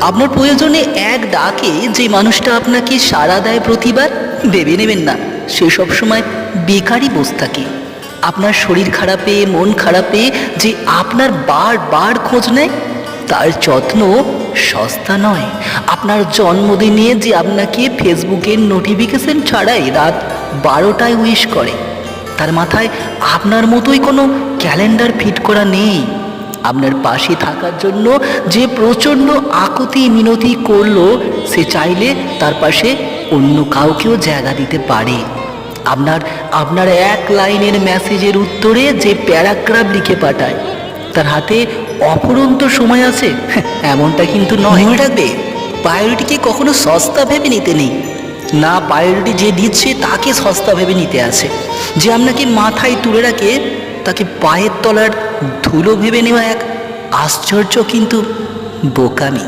আপনার প্রয়োজনে এক ডাকে যে মানুষটা আপনাকে সারা দেয় প্রতিবার, ভেবে নেবেন না। সে সবসময় বেকারই বসে থাকে। আপনার শরীর খারাপে, মন খারাপে, যে আপনার বার বার খোঁজ নেয়, তার যত্ন সস্তা নয়। আপনার জন্মদিনে যে আপনাকে ফেসবুকের নোটিফিকেশন ছাড়াই রাত বারোটায় উইশ করে, তার মাথায় আপনার মতোই কোনো ক্যালেন্ডার ফিট করা নেই। আপনার পাশে থাকার জন্য যে প্রচণ্ড আকুতি মিনতি করল, সে চাইলে তার পাশে অন্য কাউকেও জায়গা দিতে পারে। আপনার আপনার এক লাইনের মেসেজের উত্তরে যে প্যারাগ্রাফ লিখে পাঠায়, তার হাতে অপরন্ত সময় আছে। এমনটা কিন্তু নয়। রাখবে প্রায়োরিটিকে কখনো সস্তা ভেবে নিতে নেই। না প্রায়োরিটি যে দিচ্ছে তাকে সস্তা ভেবে নিতে আছে। যে আপনাকে মাথায় তুলে রাখে তাকে পায়ের তলার ধুলো ভেবে নেওয়া এক আশ্চর্য কিন্তু বোকামি।